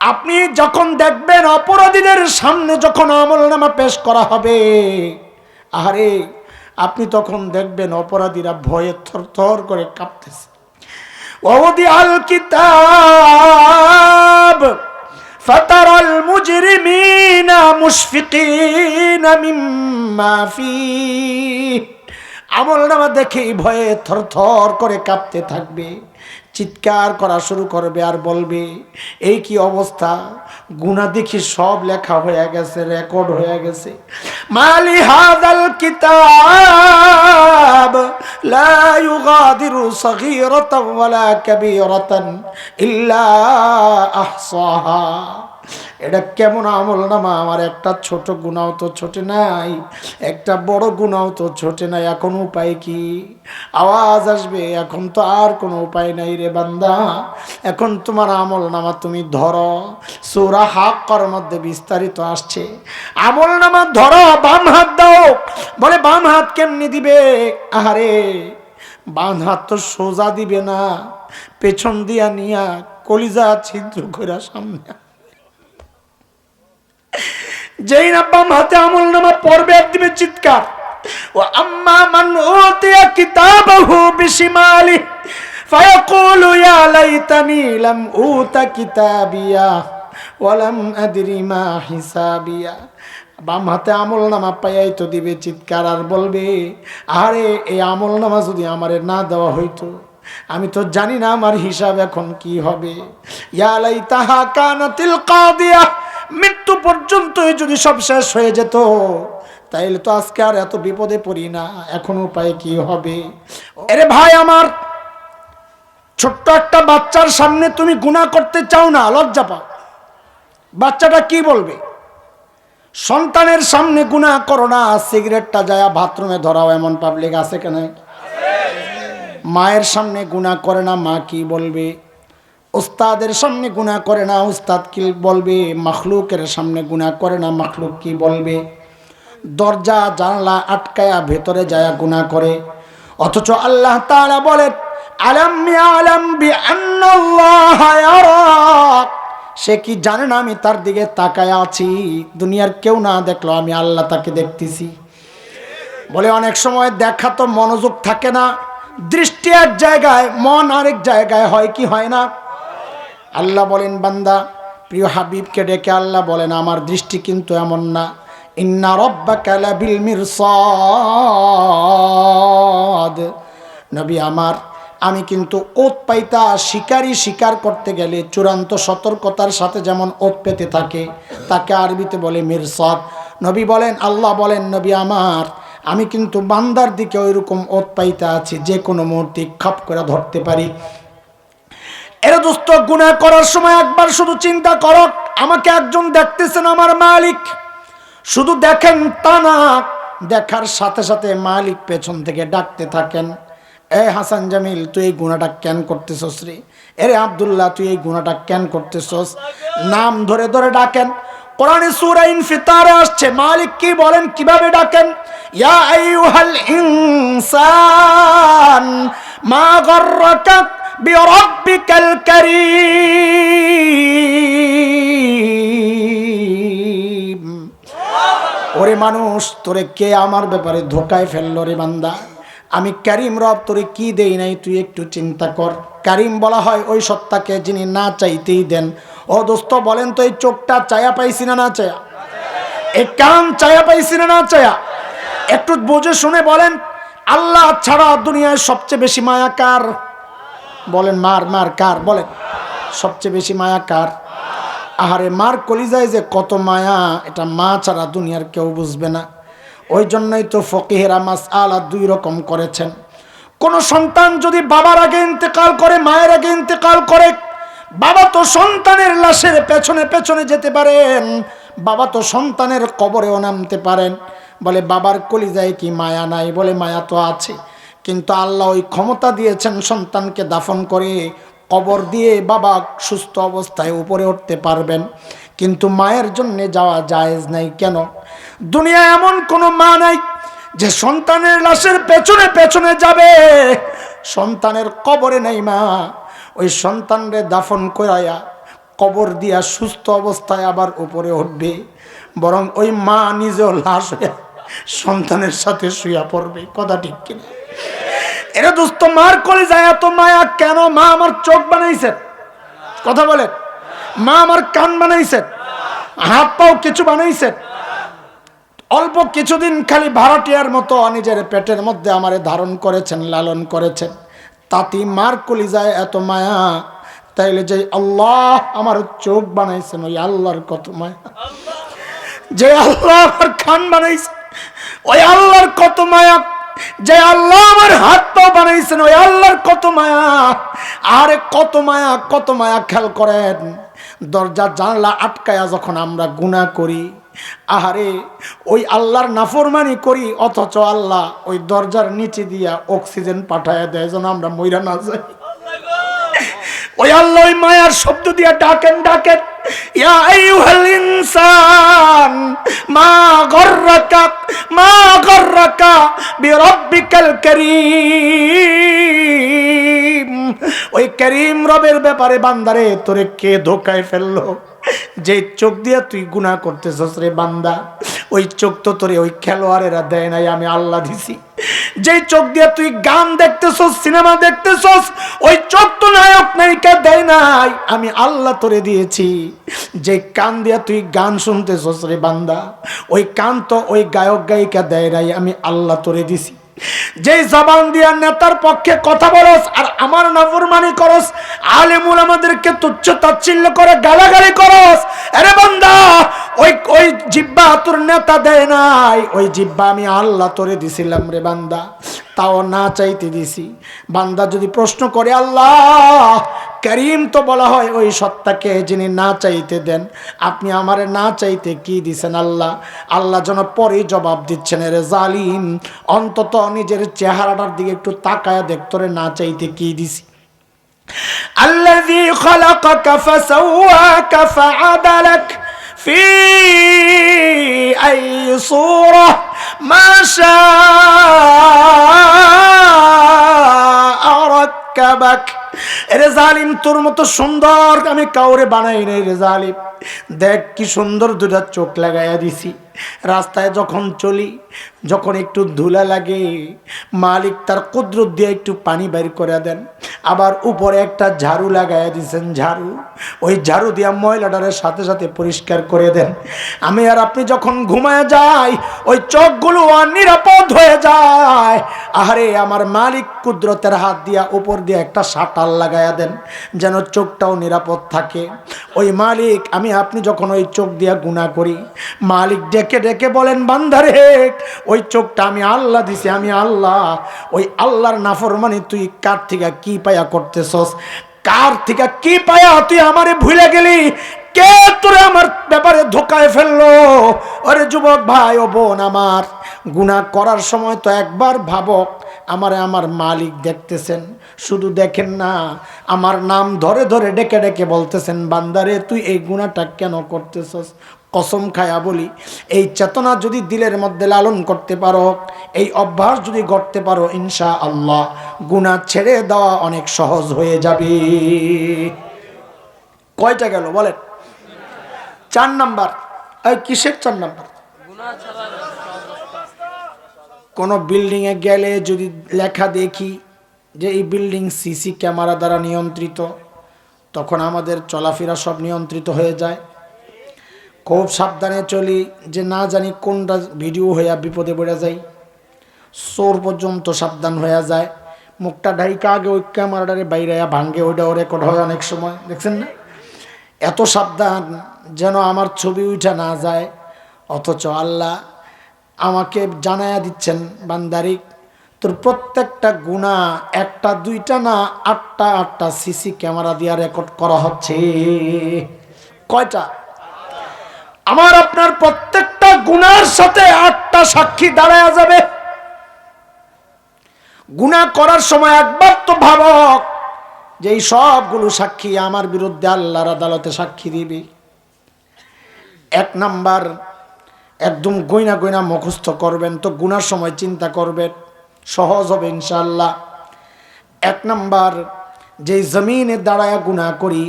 আপনি যখন দেখবেন অপরাধীদের সামনে যখন আমল নামা পেশ করা হবে আরে আপনি তখন দেখবেন অপরাধীরা ভয়ে থর করে কাঁপতেছে ওদি আল কিতাব فترى المجرمين مشفقين مما فيه আমল নামা দেখেই ভয়ে থরথর করে কাঁপতে থাকবে চিৎকার করা শুরু করবে আর বলবে, এই কি অবস্থা? গুণা দেখি সব লেখা হয়ে গেছে রেকর্ড হয়ে গেছে। মালি হাদাল কিতাব, লা ইউগাদিরু সাগীরাতান ওয়ালা কাবীরাতান ইল্লা আহসাহা। এটা কেমন আমল নামা আমার একটা ছোট গুণাও তো ছোটে নাই, একটা বড় গুণাও তো ছোটে নাই, এখন উপায় কি? আওয়াজ আসবে, এখন তো আর কোনো উপায় নাই রে বান্দা। এখন তোমার আমল নামা তুমি ধরো, সুরা হাক কর মধ্যে বিস্তারিত আসছে। আমল নামা ধরো, বাম হাত দাও, বলে বাম হাত কেমনি দিবে? আহারে, বাম হাত তো সোজা দিবে না, পেছন দিয়া নিয়া কলিজা ছিদ্র করে সামনে যেই না হাতে আমল নামা আর দিবে চিৎকার। ও আম্মা মান বিশিমালি কিতাবিয়া ওয়ালাম মা হিসাবিয়া। বাম হাতে আমল নামা পাইয়াই তো দিবে চিৎকার আর বলবে, আরে, এই আমল নামা যদি আমারে না দেওয়া হইতো, আমি তো জানি না আমার হিসাব এখন কি হবে। ইয়ালাই তাহা কানাতিল কাদিয়া মৃত্যু পর্যন্ত যদি সব শেষ হয়ে যেত, তাইলে তো আজকে আর এত বিপদে পড়ি না, এখন উপায় কি হবে? আরে ভাই আমার, ছোট্ট একটা বাচ্চার সামনে তুমি গুণা করতে চাও না, লজ্জা পাও। বাচ্চাটা কি বলবে? সন্তানের সামনে গুণা করো না, সিগারেটটা যায় বাথরুমে ধরাও, এমন পাবলিক আছে কেন মায়ের সামনে গুণা করে না, মা কি বলবে? উস্তাদের সামনে গুণা করে না, উস্তাদ কি বলবে? মখলুকের সামনে গুণা করে না, মখলুক কি বলবে? দরজা, জানলা আটকায়া ভেতরে যায় গুণা করে। অথচ আল্লাহ তাআলা বলেন, আলাম আলাম বি আন্নাল্লাহ ইয়ারাক। সে কি জানে না আমি তার দিকে তাকায় আছি? দুনিয়ার কেউ না দেখল আমি আল্লাহ তাকে দেখতেছি। বলে অনেক সময় দেখা তো মনোযোগ থাকে না। দৃষ্টি এক জায়গায়, মন আরেক জায়গায় হয় কি হয় না? আল্লাহ বলেন, বান্দা, প্রিয় হাবিবকে ডেকে আল্লাহ বলেন, আমার দৃষ্টি কিন্তু এমন না। ইন্না রব্বা কালাবিল মিরসাদ। নবী আমার, আমি কিন্তু ওত পাইতা শিকারী শিকার করতে গেলে চূড়ান্ত সতর্কতার সাথে যেমন ওত পেতে থাকে, তাকে আরবিতে বলে মিরসাদ। নবী বলেন, আল্লাহ বলেন, নবী আমার, আমি কিন্তু বান্দার দিকে ওইরকম ওত পাইতে আছি, যে কোনো মুহূর্তে খাপ করে ধরতে পারি। এরা দোস্ত গুণা করার সময় একবার শুধু চিন্তা করো, আমাকে একজন দেখতেছেন আমার মালিক। শুধু দেখেন তা না, দেখার সাথে সাথে মালিক পেছন থেকে ডাকতে থাকেন, এ হাসান জামিল, তুই এই গুণাটা কেন করতেছস রে? এরে আবদুল্লাহ, তুই এই গুণাটা কেন করতেছস? নাম ধরে ধরে ডাকেন, কোরআনে সূরা ইনফিতারে আসছে, মালিক কি বলেন, কীভাবে ডাকেন? ইয়া আইয়ুহাল ইনসান, মা গররাকা বিরাব্বিকাল কারীম ওরে মানুষ, তোরে কে আমার ব্যাপারে ধোকায় ফেলল রে বান্দা? আমি কারিম রব, তোরে কি দেই নাই, তুই একটু চিন্তা কর। কারিম বলা হয় ওই সত্তাকে যিনি না চাইতেই দেন। ও দোস্ত, বলেন তো, এই চোখটা চায়া পাইছি না না চায়া এই কান চায়া পাইছি না না চায়া একটু বুঝে শুনে বলেন, আল্লাহ ছাড়া দুনিয়ায় সবচেয়ে বেশি মায়া কার বলেন, মার মার, কার? বলেন, সবচেয়ে বেশি মায়া কার? আহারে, মার কলিজায় যে কত মায়া, এটা মা ছাড়া দুনিয়ার কেউ বুঝবে না। ওই জন্যই তো ফকিহেরা মাস আলা দুই রকম করেছেন। কোন সন্তান যদি বাবার আগে ইন্তেকাল করে, মায়ের আগে ইন্তেকাল করে, বাবা তো সন্তানের লাশের পেছনে পেছনে যেতে পারেন, বাবা তো সন্তানের কবরেও নামতে পারেন। বলে, বাবার কলিজায় কি মায়া নাই? বলে, মায়া তো আছে। কিন্তু আল্লাহ ওই ক্ষমতা দিয়েছেন সন্তানকে দাফন করে কবর দিয়ে বাবা সুস্থ অবস্থায় উপরে উঠতে পারবেন। কিন্তু মায়ের জন্য যাওয়া জায়েজ নাই। কেন? দুনিয়া এমন কোনো মা নাই যে সন্তানের লাশের পেছনে পেছনে যাবে। সন্তানের কবরে নেই মা। ওই সন্তানরে দাফন করাইয়া কবর দিয়া সুস্থ অবস্থায় আবার উপরে উঠবে। বরং ওই মা নিজেও লাশ হয়ে সন্তানের সাথে শুয়া পড়বে। কথা ঠিক কিনা? এরা দোস্ত, মার করে যায় এত মায়া, কেন মা আমার চোখ বানাইছেন কথা বলেন। মা আমার কান বানাইছেন হাত পাও কিছু বানাইছেন অল্প কিছুদিন খালি ভাড়াটিয়ার মতো নিজের পেটের মধ্যে আমারে ধারণ করেছেন, লালন করেছেন। তাতি মার কলিজায় এত মায়া, তাইলে যে আল্লাহ আমার চোখ বানাইছেন, ওই আল্লাহর কত মায়া। যে আল্লাহ আমার খান বানাইছে, ওই আল্লাহর কত মায়া। যে আল্লাহ আমার হাত বানাইছেন, ওই আল্লাহর কত মায়া। আরে কত মায়া কত মায়া, খেয়াল করেন। দরজা জানলা আটকায়া যখন আমরা গুণা করি, আহারে, ওই আল্লাহর নাফরমানি করি, অথচ আল্লাহ ওই দরজার নিচে দিয়া অক্সিজেন পাঠায় দেয়, যেন আমরা মইরা না যাই। ওই আল্লাহ মায়ার শব্দ ডাকেন ডাকেন। ব্যাপারে বান্দারে, তোরে কে ধোকায় ফেলল? যে চোখ দিয়ে তুই গুনাহ করতেছস রে বান্দা, ওই চোখ তো তোরে ওই খেলোয়াড়েরা দেয় নাই, আমি আল্লাহ দিছি। যে চোখ দিয়ে তুই গান দেখতেছস, সিনেমা দেখতেছস, ওই চোখ দেয় নাই, আমি আল্লাহ তোরে দিয়েছি। যে কান দিয়া তুই গান শুনতেছস রে বান্দা, ওই কান তো ওই গায়ক গায়িকা দেয় নাই, আমি আল্লাহ তোরে দিছি। যে জবান দিয়া নেতার পক্ষে কথা বলস আর আমার নাফরমানি করস, আলেমুল আমাদেরকে তুচ্ছ তাচ্ছিল্য করে গালাগালি করস, আরে বান্দা, ওই ওই জিব্বা তোর নেতা দেয় নাই, ওই জিব্বা আমি আল্লাহ তোরে দিছিলাম রে বান্দা। তাও না চাইতে দিছি বান্দা যদি প্রশ্ন করে আল্লাহ করিম তো বলা হয় ওই সত্তাকে যিনি না চাইতে দেন আপনি আমারে না চাইতে কি দিছেন আল্লাহ আল্লাহ যেন পরে জবাব দিচ্ছেন রে জালিম অন্তত নিজের চেহারাটার দিকে একটু তাকায় দেখতরে না চাইতে কি দিছি الذي خلقك فسواك فعدلك في أي صورة মাশা রাক্কাবাক রে জালিম, তোর মতো সুন্দর আমি কাউরে বানাই নাই রে দেখ কি সুন্দর দুটা চোখ লাগাইয়া দিছি। রাস্তায় যখন চলি, যখন একটু ধুলা লাগে, মালিক তার কুদরত দিয়ে একটু পানি বের করে দেন। আবার উপরে একটা ঝাড়ু লাগাইয়া দিছেন ঝাড়ু। ওই ঝাড়ু দিয়া ময়লাটারের সাথে সাথে পরিষ্কার করে দেন। আমি আর আপনি যখন ঘুমায় যাই, ওই চোখগুলো আর নিরাপদ হয়ে যায়। আরে আমার মালিক কুদরতের হাত দিয়া উপর দিয়ে একটা শাটার লাগাইয়া দেন, যেন চোখটাও নিরাপদ থাকে। ওই মালিক, আমি আপনি যখন ওই চোখ দিয়া গুণা করি, মালিক ডেকে ডেকে বলেন, বান্দারে, ওই চোখটা আমি আল্লাহ দিছি, আমি আল্লাহ। ওই আল্লাহর নাফরমানি তুই কার থেকে কি পায়া করতেছস? কার থেকে কি পায়া তুই আমারে ভুলে গেলি? কে তোরে আমার ব্যাপারে ধোকায় ফেলল? আরে যুবক ভাই ও বোন আমার গুণা করার সময় তো একবার ভাবক আমারে আমার মালিক দেখতেছেন, শুধু দেখেন না, আমার নাম ধরে ধরে ডেকে ডেকে বলতেছেন, বান্দারে, তুই এই গুণাটা কেন করতেছস? কসম খায়া বলি, এই চেতনা যদি দিলের মধ্যে লালন করতে পারো, এই অভ্যাস যদি করতে পারো ইনশা আল্লাহ গুণা ছেড়ে দেওয়া অনেক সহজ হয়ে যাবে। কয়টা গেল বলেন? চার নাম্বার। এই কিসের চার নাম্বার? কোনো বিল্ডিংয়ে গেলে যদি লেখা দেখি যে এই বিল্ডিং সিসি ক্যামেরা দ্বারা নিয়ন্ত্রিত, তখন আমাদের চলাফেরা সব নিয়ন্ত্রিত হয়ে যায়। খুব সাবধানে চলি, যে না জানি কোনটা ভিডিও হইয়া বিপদে পড়ে যাই চোর পর্যন্ত সাবধান হয়ে যায়। মুখটা ঢাইকা আগে ওই ক্যামেরাটারে বাইরে ভাঙ্গে ওইটাও রেকর্ড হয় অনেক সময়। দেখছেন না? এত সাবধান যেন আমার ছবি উঠা না যায়। অথচ আল্লাহ আমাকে জানায়া দিচ্ছেন বান্দারিক তোর প্রত্যেকটা গুণা একটা, দুইটা না আটটা আটটা সিসি ক্যামেরা দিয়ে রেকর্ড করা হচ্ছে। কয়টা? আমার আপনার প্রত্যেকটা গুনার সাথে আটটা সাক্ষী দাঁড়ায় যাবে। গুণা করার সময় একবার তো ভাবক যে এই সবগুলো সাক্ষী আমার বিরুদ্ধে আল্লাহর আদালতে সাক্ষী দিবে। এক নাম্বার, একদম গইনা গইনা মুখস্থ করবেন তো গুনার সময় চিন্তা করবেন, সহজ হবে ইনশাল্লাহ এক নাম্বার যে জমিনে দাঁড়ায় গুণা করি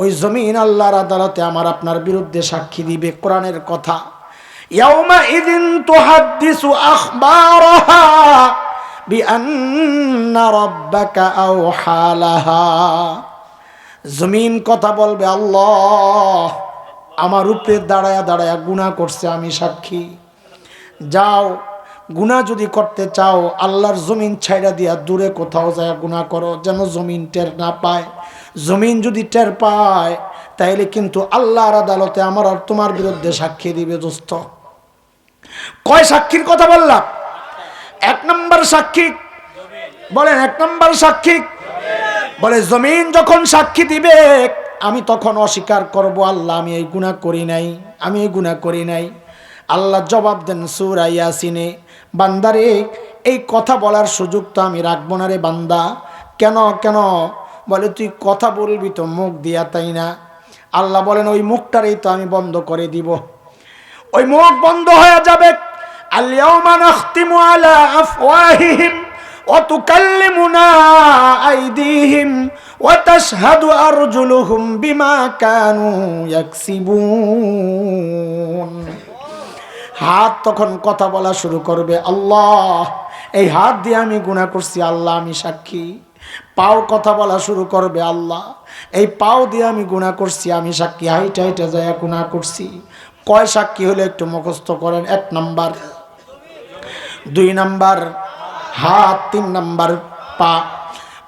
ওই জমিন আল্লাহর আদালতে আমার আপনার বিরুদ্ধে সাক্ষী দিবে কোরআনের কথা। রাব্বাকা জমিন কথা বলবে, আল্লাহ, আমার উপরে দাঁড়ায়া দাঁড়ায়া গুণা করছে, আমি সাক্ষী। যাও গুণা যদি করতে চাও, আল্লাহর জমিন ছাইড়া দিয়া দূরে কোথাও যায় গুণা করো, যেন জমিন টের না পায়। জমিন যদি টের পায়, তাইলে কিন্তু আল্লাহর আদালতে আমার আর তোমার বিরুদ্ধে সাক্ষী দিবে, দোস্ত। কয় সাক্ষীর কথা বললাম? এক নম্বর সাক্ষী। বলেন, এক নম্বর সাক্ষী। বলে, জমিন যখন সাক্ষী দিবে, আমি তখন অস্বীকার করব, আল্লাহ, আমি এই গুণা করি নাই, আমি এই গুণা করি নাই। আল্লাহ জবাব দেন, সুরা ইয়াসিনে, বান্দারে, এই কথা বলার সুযোগ তো আমি রাখব না রে বান্দা। কেন কেন? বলে, তুই কথা বলবি তো মুখ দিয়া, তাই না? আল্লাহ বলেন, ওই মুখটারেই তো আমি বন্ধ করে দিব। ওই মুখ বন্ধ হয়ে যাবে। হাত তখন কথা বলা শুরু করবে, আল্লাহ, এই হাত দিয়ে আমি গুণা করছি, আল্লাহ আমি সাক্ষী। পাও কথা বলা শুরু করবে আল্লাহ। এই পাও দিয়ে আমি গুণা করছি, আমি সাক্ষী হাইটা হাইটা যায় গুণা করছি। কয় সাক্ষী হলে একটু মুখস্থ করেন? এক নাম্বার। দুই নাম্বার। হাত। তিন নাম্বার পা।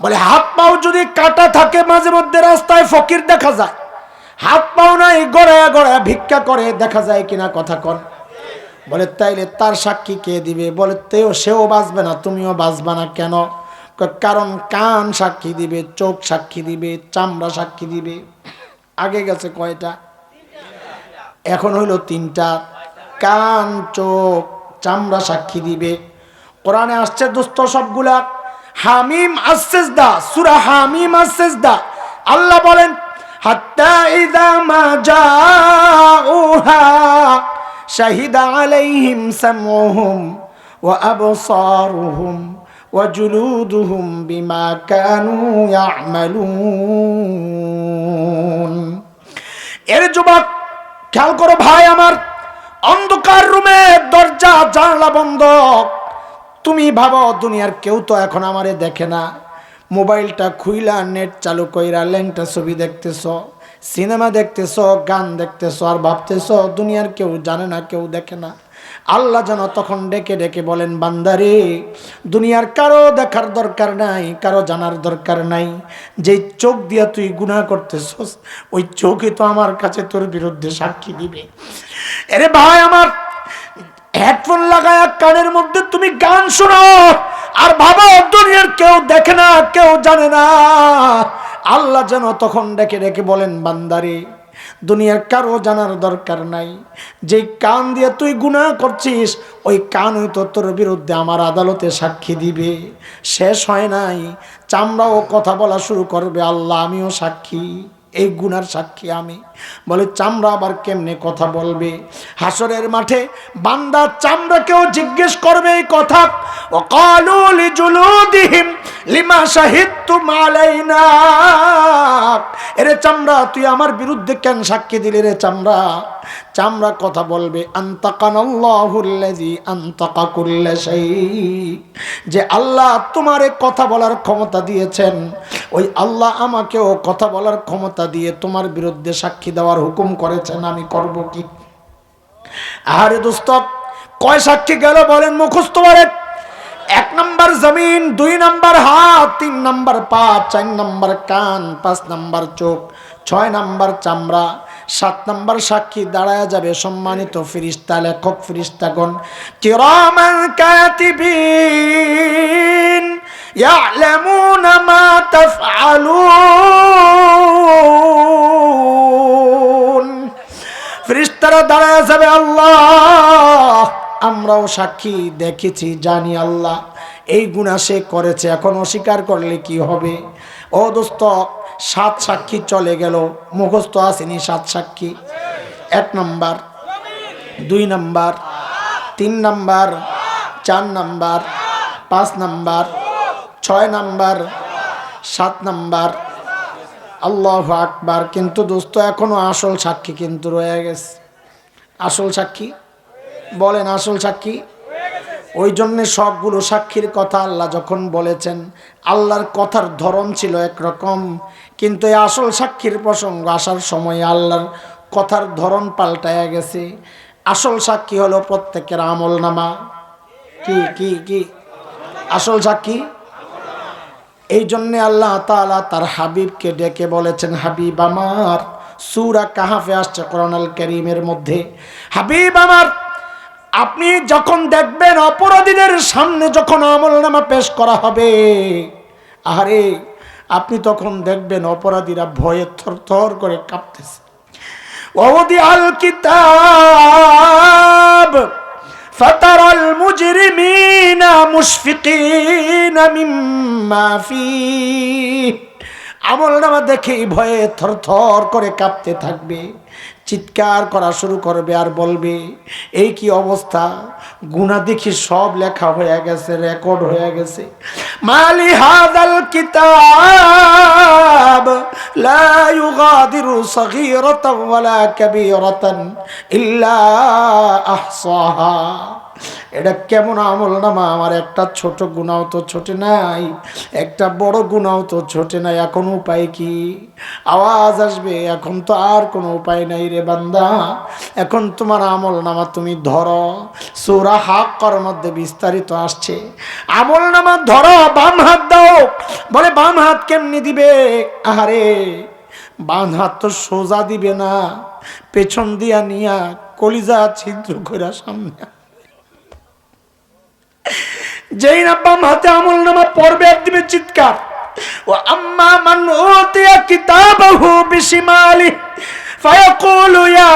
বলে হাত পাও যদি কাটা থাকে, মাঝে মধ্যে রাস্তায় ফকির দেখা যায়। হাত পাও নাই, গড়ায়া গড়ায়া ভিক্ষা করে, দেখা যায় কিনা কথা কন। বলে তাইলে তার সাক্ষী কে দিবে? বলে তেও সেও বাঁচবে না, তুমিও বাঁচবে না কেন? কারণ কান সাক্ষী দিবে, চোখ সাক্ষী দিবে, চামড়া সাক্ষী দিবে। আগে গেছে কয়টা? এখন হইল তিনটা। কান, চোখ, চামড়া সাক্ষী দিবে। কোরআনে আসছে দোস্ত সবগুলা, হামিম আসেজদা সুরা হামিম আসেজদা আল্লাহ বলেন শাহিদা আলাইহিম সামউহুম ওয়া আবসারুহুম। জুলুদুহুম বিমা কানু ইয়ামালুন এর যুবক খেয়াল করো ভাই আমার, অন্ধকার রুমে দরজা, জানলা বন্ধ। তুমি ভাবো দুনিয়ার কেউ তো এখন আমারে দেখে না। মোবাইলটা খুইলা, নেট চালু কইরা, ল্যাংটা ছবি দেখতেছ, সিনেমা দেখতেছ, গান দেখতেছ, আর ভাবতেছ দুনিয়ার কেউ জানে না, কেউ দেখে না। আল্লাহ যেন তখন ডেকে ডেকে বলেন, বান্দারে, দুনিয়ার কারও দেখার দরকার নাই, কারও জানার দরকার নাই। যে চোখ দিয়া তুই গুণা করতেছস, ওই চোখই তো আমার কাছে তোর বিরুদ্ধে সাক্ষী দিবে। এরে ভাই আমার হেডফোন লাগায় কানের মধ্যে তুমি গান শোনো আর ভাবো দুনিয়ার কেউ দেখে না, কেউ জানে না। আল্লাহ যেন তখন ডেকে ডেকে বলেন, বান্দারে দুনিয়ার কারও জানার দরকার নাই। যে কান দিয়ে তুই গুনাহ করছিস, ওই কানই তো তোর বিরুদ্ধে আমার আদালতে সাক্ষী দিবে। শেষ হয় নাই, চামড়াও কথা বলা শুরু করবে, আল্লাহ আমিও সাক্ষী, এই গুনার সাক্ষী আমি। বলে চামড়া আবার কেমনে কথা বলবে? হাসরের মাঠে বান্দা চামড়াকেও জিজ্ঞেস করবে এই কথা ও কালুলি জুলুদিহিম লিমা শাহিদতুম আলাইনা? এরে চামড়া, তুই আমার বিরুদ্ধে কেন সাক্ষী দিলি রে চামড়া? চামড়া কথা বলবে যে আল্লাহ তোমারে কথা বলার ক্ষমতা দিয়েছেন, ওই আল্লাহ আমাকেও কথা বলার ক্ষমতা দিয়ে তোমার বিরুদ্ধে সাক্ষী দেওয়ার হুকুম করেছেন, আমি করব কি? আরে দোস্ত, কয় সাক্ষী গেল বলেন মুখস্থ বলেন এক নম্বর জমিন দুই নম্বর হাত তিন নম্বর পা চার নম্বর কান পাঁচ নম্বর চোখ ছয় নম্বর চামড়া সাত নম্বর সাক্ষী দাঁড়ায় যাবে সম্মানিত ফিরিস্তা লেখক ফিরিস্তাগণ কিরামান কাতিবিন يعلمون ما تفعلون ফেরেশতারা দাঁড়ায় যাবে আল্লাহ আমরাও সাক্ষী দেখেছি, জানি আল্লাহ এই গুণা সে করেছে। এখন অস্বীকার করলে কি হবে? ও দোস্ত, সাত সাক্ষী চলে গেল, মুখস্থ আসেনি সাত সাক্ষী। এক নাম্বার, দুই নাম্বার, তিন নাম্বার, চার নাম্বার, পাঁচ নাম্বার, ছয় নাম্বার, সাত নাম্বার। আল্লাহ আকবার। কিন্তু দোস্ত, এখনও আসল সাক্ষী কিন্তু রয়ে গেছে। আসল সাক্ষী বলেন আসল সাক্ষী। ওই জন্যে সবগুলো সাক্ষীর কথা আল্লাহ যখন বলেছেন, আল্লাহর কথার ধরন ছিল একরকম। কিন্তু এই আসল সাক্ষীর প্রসঙ্গ আসার সময় আল্লাহর কথার ধরন পাল্টায়া গেছে। আসল সাক্ষী হলো প্রত্যেকের আমল নামা কি কি কি? আসল সাক্ষী? এই জন্যে আল্লাহ তাআলা তার হাবিবকে ডেকে বলেছেন, হাবিব আমার, সুরা কাহাফে আসছে কোরআনাল করিমের মধ্যে। হাবিব আমার আপনি যখন দেখবেন অপরাধীদের সামনে যখন আমল নামা পেশ করা হবে আরে আপনি তখন দেখবেন অপরাধীরা ভয়ে থর থর করে কাঁপতেছে ووضع الكتاب فترى المجرمين مشفقين مما فيه আমল নামা দেখে ভয়ে থর থর করে কাঁপতে থাকবে চিৎকার করা শুরু করবে আর বলবে, এই কি অবস্থা? গুণা দেখি সব লেখা হয়ে গেছে রেকর্ড হয়ে গেছে। মালি হাদাল কিতাব, লা ইউগাদিরু সগীরাতান ওয়ালা কাবীরাতান ইল্লা আহসাহা। এটা কেমন আমল নামা আমার একটা ছোট গুণাও তো ছোটে নাই, একটা বড় গুণাও তো ছোটে নাই, এখন উপায় কি? আওয়াজ আসবে, এখন তো আর কোনো উপায় নাই রে বান্দা। এখন তোমার আমল নামা তুমি ধরো। সুরা হাক কর মধ্যে বিস্তারিত আসছে। আমল নামা ধরো, বাম হাত দাও। বলে, বাম হাত কেমনি দিবে? আহারে, বাম হাত তো সোজা দিবে না। পেছন দিয়া নিয়া কলিজা ছিদ্র করে সামনে যেই নাব্বাম হাতে আমল নামা পর্বে চিৎকার। ও আম্মা বিশিমালি ইয়া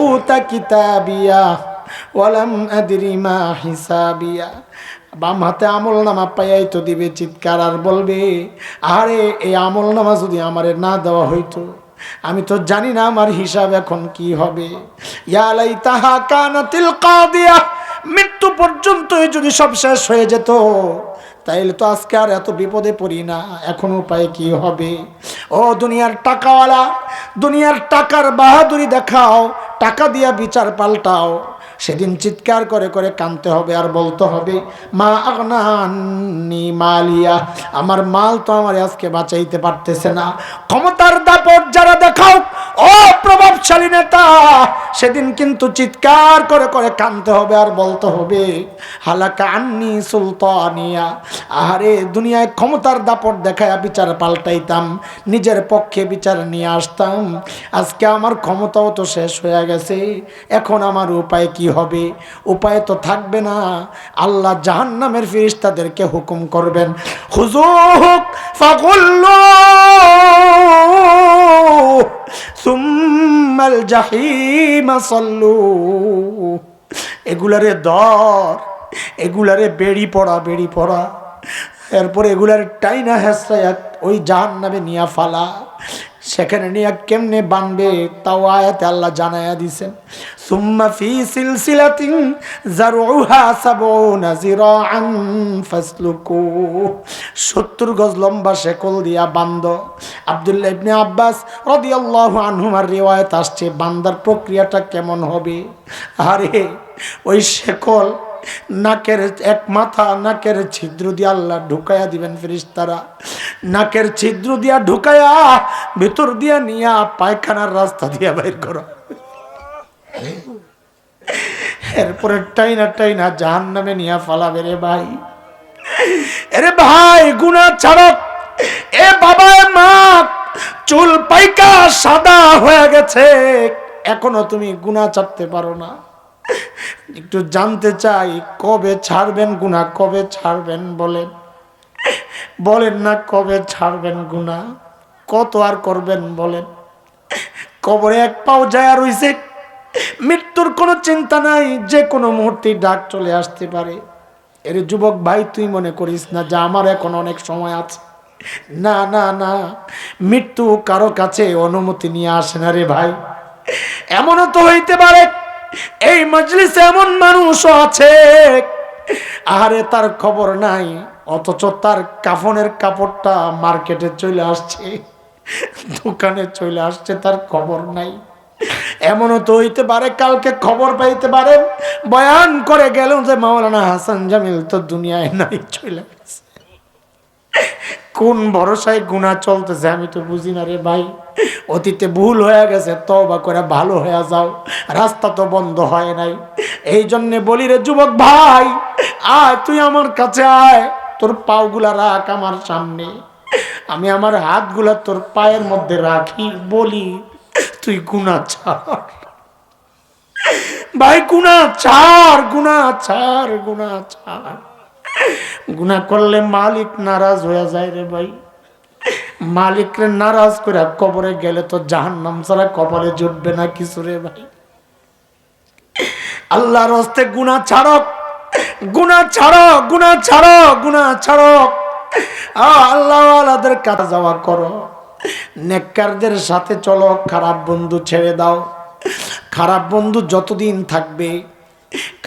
উতা কিতাবিয়া ওয়ালাম আদরি মা হিসাবিয়া। বাম হাতে আমল নামা পাইয়াই তো দিবে চিৎকার আর বলবে, আরে, এই আমল নামা যদি আমার না দেওয়া হইতো, আমি তো জানি না আমার হিসাব এখন কি হবে। ইয়ালাই তাহা কানাতিল কাদিয়া মৃত্যু পর্যন্তই যদি সব শেষ হয়ে যেত, তাইলে তো আজকে আর এত বিপদে পড়ি না, এখন উপায় কি হবে? ও দুনিয়ার টাকাওয়ালা, দুনিয়ার টাকার বাহাদুরি দেখাও, টাকা দিয়া বিচার পাল্টাও। সেদিন চিৎকার করে করে কানতে হবে আর বলতে হবে, মা আগনানি মালিয়া, আমার মাল তো আমার আজকে বাঁচাইতে পারতেছে না। ক্ষমতার দাপট যারা দেখাও, ও প্রভাবশালী নেতা সেদিন কিন্তু চিৎকার করে করে কানতে হবে আর বলতে হবে, হালাকা আন্নি সুলতানিয়া। আহারে, দুনিয়ায় ক্ষমতার দাপট দেখায় বিচার পাল্টাইতাম, নিজের পক্ষে বিচার নিয়ে আসতাম। আজকে আমার ক্ষমতাও তো শেষ হয়ে গেছে, এখন আমার উপায় কি হবে? উপায় তো থাকবে না। আল্লাহ জাহান্নামের ফিরিস্তাদেরকে হুকুম করবেন হুজুক ফাগুল্লু, সুম্মাল জাহিমা সল্লু। এগুলারে দর, এগুলারে বেড়ি পড়া বেড়ি পড়া। এরপর এগুলার টাইনা হ্যাঁ ওই জাহান নামে নিয়া ফালা। সেখানে নিয়ে কেমনে বানবে তাও আয়াতে আল্লাহ জানায়া দিছেন। সুম্মা ফি সিলসিলাতিন জারউহা সাবউনা জিরাআন ফাসলুকু। 70 গজ লম্বা শেকল দিয়া বান্দ আব্দুল্লাহ ইবনে আব্বাস রাদিয়াল্লাহু আনহুমার রিওয়ায়াত আসছে, বান্দার প্রক্রিয়াটা কেমন হবে? আরে, ওই শেকল নাকের এক মাথা, নাকের ছিদ্র দিয়ে আল্লাহ ঢুকাইয়া দিবেন ফেরিস্তারা নাকের ছিদ্র দিয়া ঢুকায়া ভেতর দিয়া নিয়া পায়খানার রাস্তা দিয়া বাইর করো। এরপরে টাইনা টাইনা জাহান নামে নিয়া ফালাবে রে ভাই। এরে ভাই গুণা ছাড়ক এ বাবা মা, চুল পাইকা সাদা হয়ে গেছে। এখনও তুমি গুণা চাপতে পারো না। একটু জানতে চাই, কবে ছাড়বেন গুণা কবে ছাড়বেন বলেন। বলেন না কবে ছাড়বেন গুণা কত আর করবেন বলেন। কবরে এক পাও যায় রইছে, মৃত্যুর কোনো চিন্তা নাই, যে কোনো মুহূর্তে ডাক চলে আসতে পারে। এর যুবক ভাই, তুই মনে করিস না যে আমার এখন অনেক সময় আছে? না না না, মৃত্যু কারও কাছে অনুমতি নিয়ে আসে না রে ভাই। এমনও তো হইতে পারে এই মজলিসে এমন মানুষও আছে। আহারে, তার খবর নাই, অথচ তার কাফনের কাপড়টা মার্কেটে চলে আসছে, দোকানে চলে আসছে, তার খবর নাই। এমনও তো হইতে পারে, কালকে খবর পাইতে পারে বয়ান করে গেল যে, মাওলানা হাসান জামিল তো দুনিয়ায় নাই, চলে গেছে কোন ভরসায় গুণা চলতেছে আমি তো বুঝি না রে ভাই। অতীতে ভুল হয়ে গেছে তবা করে ভালো হয়ে যাও। রাস্তা তো বন্ধ হয় নাই। এই জন্যে বলি রে যুবক ভাই, আয়, তুই আমার কাছে আয়। তোর পাওগুলা রাখ আমার সামনে। আমি আমার হাতগুলা তোর পায়ের মধ্যে রাখি, বলি, তুই গুণা ছাড়। ভাই গুণা ছাড় গুণা ছাড় গুণা ছাড়। গুণা করলে মালিক নারাজ হয়ে যায় রে ভাই। মালিকরে নারাজ করে কবরে গেলে তো জাহান নাম ছাড়া কবরে জুটবে না কিছু রে ভাই। আল্লাহর হস্তে গুণা ছাড়ক গুণা ছাড়ো গুণা ছাড়ো গুণা ছাড়ো। আল্লাহ আলাদের কাছে যাওয়া করো। নেককারদের সাথে চলো, খারাপ বন্ধু ছেড়ে দাও। খারাপ বন্ধু যতদিন থাকবে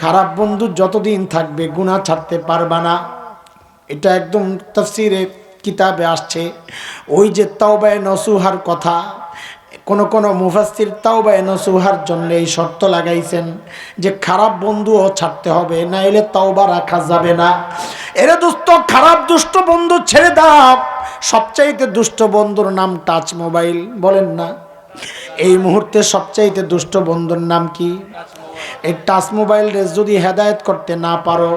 খারাপ বন্ধু যতদিন থাকবে গুণা ছাড়তে পারবা না। এটা একদম তফসিরে, কিতাবে আসছে। ওই যে তাওবায় নসুহার কথা, কোন কোন মুফাস্তির তাওবায় নসুহার জন্য এই শর্ত লাগাইছেন যে খারাপ বন্ধুও ছাড়তে হবে না এলে তাওবা রাখা যাবে না। এরে দুষ্ট খারাপ দুষ্ট বন্ধু ছেড়ে দাও। সবচাইতে দুষ্ট বন্ধুর নাম টাচ মোবাইল, বলেন না। এই মুহূর্তে সবচাইতে দুষ্ট বন্ধুর নাম কি? এই টাচ মোবাইলরে যদি হেদায়েত করতে না পারো,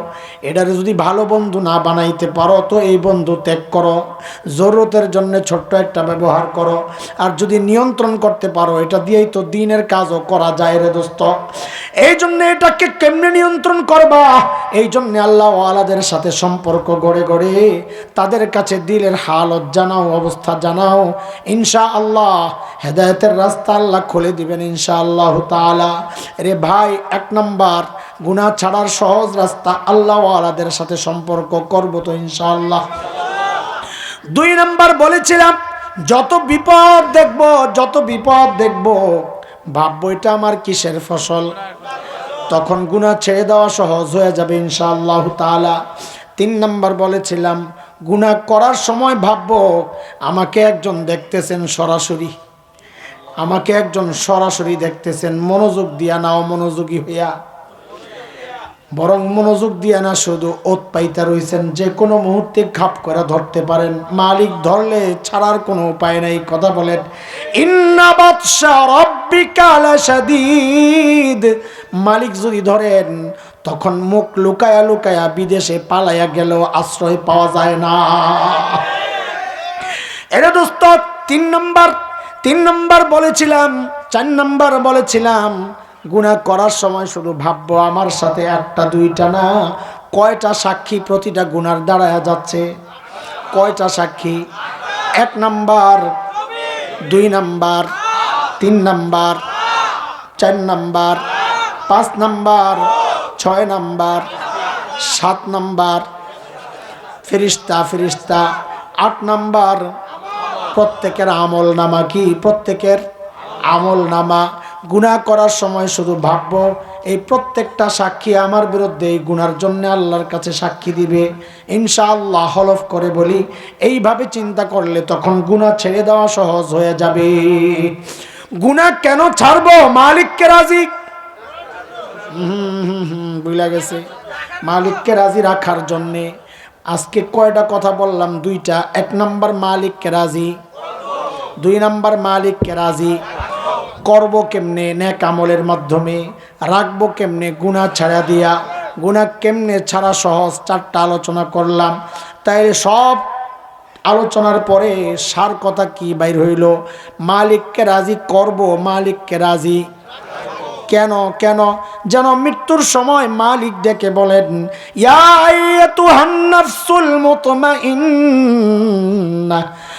এটারে যদি ভালো বন্ধু না বানাইতে পারো, তো এই বন্ধু ত্যাগ করো। জরুরতের জন্য ছোট্ট একটা ব্যবহার করো। আর যদি নিয়ন্ত্রণ করতে পারো, এটা দিয়েই তো দিনের কাজও করা যায় রে দোস্ত। এই জন্য এটাকে কেমনে নিয়ন্ত্রণ করবা? এই জন্য আল্লাহ আলাদের সাথে সম্পর্ক গড়ে গড়ে তাদের কাছে দিলের হালত জানাও, অবস্থা জানাও। ইনশা আল্লাহ হেদায়তের রাস্তা আল্লাহ খুলে দিবেন ইনশা আল্লাহ তালা রে ভাই এক নম্বর। গুণা ছাড়ার সহজ রাস্তা আল্লাহ আলাদের সাথে সম্পর্ক করব তো ইনশাআল্লাহ। দুই নাম্বার বলেছিলাম, যত বিপদ দেখব, যত বিপদ দেখব, ভাববো এটা আমার কিসের ফসল? তখন গুণা ছেড়ে দেওয়া সহজ হয়ে যাবে ইনশাআল্লাহ তাআলা। তিন নাম্বার বলেছিলাম গুণা করার সময় ভাববো আমাকে একজন দেখতেছেন সরাসরি। আমাকে একজন সরাসরি দেখতেছেন, মনোযোগ দিয়া নাও, মনোযোগী হইয়া। বরং মনোযোগ দিয়া না, শুধু ওত পাইতা রইছেন, যে কোনো মুহূর্তে খাপ করে ধরতে পারেন। মালিক ধরলে ছাড়ার কোনো উপায় নাই, কথা বলেন মালিক যদি ধরেন, তখন মুখ লুকায়া লুকায়া বিদেশে পালাইয়া গেল, আশ্রয় পাওয়া যায় না। এটা দোস্ত, তিন নম্বর তিন নম্বর বলেছিলাম, চার নম্বর বলেছিলাম গুণা করার সময় শুধু ভাববো আমার সাথে একটা, দুইটা না, কয়টা সাক্ষী প্রতিটা গুনার দাঁড়ায় যাচ্ছে? কয়টা সাক্ষী? এক নাম্বার, দুই নাম্বার, তিন নাম্বার, চার নাম্বার, পাঁচ নাম্বার, ছয় নাম্বার, সাত নাম্বার, ফিরিস্তা ফিরিস্তা, আট নাম্বার প্রত্যেকের আমল নামা কি? প্রত্যেকের আমল নামা। গুণা করার সময় শুধু ভাববো, এই প্রত্যেকটা সাক্ষী আমার বিরুদ্ধে এই গুনার জন্য আল্লাহর কাছে সাক্ষী দিবে। ইনশাআল্লাহ হলফ করে বলি, এইভাবে চিন্তা করলে তখন গুণা ছেড়ে দেওয়া সহজ হয়ে যাবে। গুণা কেন ছাড়বো? মালিককে রাজি? বুঝলা গেছে? মালিককে রাজি রাখার জন্যে। আজকে কয়টা কথা বললাম? দুইটা। এক নম্বর, মালিককে রাজি। দুই নম্বর মালিককে রাজি? করব কেমনে? ন্যাক আমলের মাধ্যমে। রাখব কেমনে? গুণা ছাড়া দিয়া। গুণা কেমনে ছাড়া সহজ? চারটা আলোচনা করলাম। তাই সব আলোচনার পরে সার কথা কি বাইর হইল? মালিককে রাজি? করব। মালিককে রাজি? কেন? কেন? যেন মৃত্যুর সময় মালিক ডেকে বলেন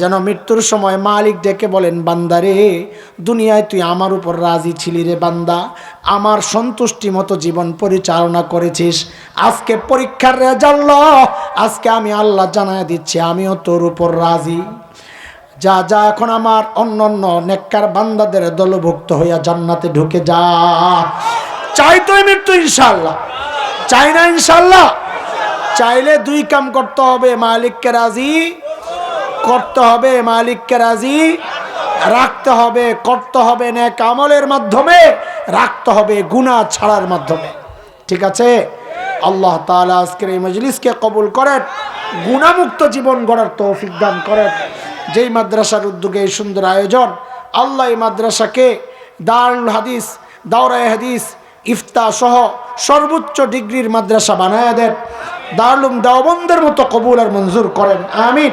যেন মৃত্যুর সময় মালিক ডেকে বলেন বান্দারে দুনিয়ায় তুই আমার উপর রাজি ছিলি রে বান্দা। আমার সন্তুষ্টি মতো জীবন পরিচালনা করেছিস। আজকে পরীক্ষার রেজাল্ট আজকে আমি আল্লাহ জানায় দিচ্ছি, আমিও তোর উপর রাজি। যা যা, এখন আমার অন্য অন্য নেককার বান্দাদের দলভুক্ত হইয়া জান্নাতে ঢুকে যা। চাই তো মৃত্যু ইনশাল্লাহ চাই না ইনশাল্লাহ চাইলে দুই কাম করতে হবে, মালিককে রাজি করতে হবে, মালিককে রাজি রাখতে হবে, করতে হবে নেক আমলের মাধ্যমে রাখতে হবে, গুনাহ ছাড়ার মাধ্যমে। ঠিক আছে? আল্লাহ তাআলা আজকের এই মজলিসকে কবুল করেন গুণামুক্ত জীবন গড়ার তৌফিক দান করেন। যেই মাদ্রাসার উদ্যোগে এই সুন্দর আয়োজন, আল্লাহ এই মাদ্রাসাকে দারুল হাদিস, দাওরায় হাদিস ইফতা সহ সর্বোচ্চ ডিগ্রির মাদ্রাসা বানায় দেন। দারুম দাওবন্দের মতো কবুল আর মঞ্জুর করেন। আমিন।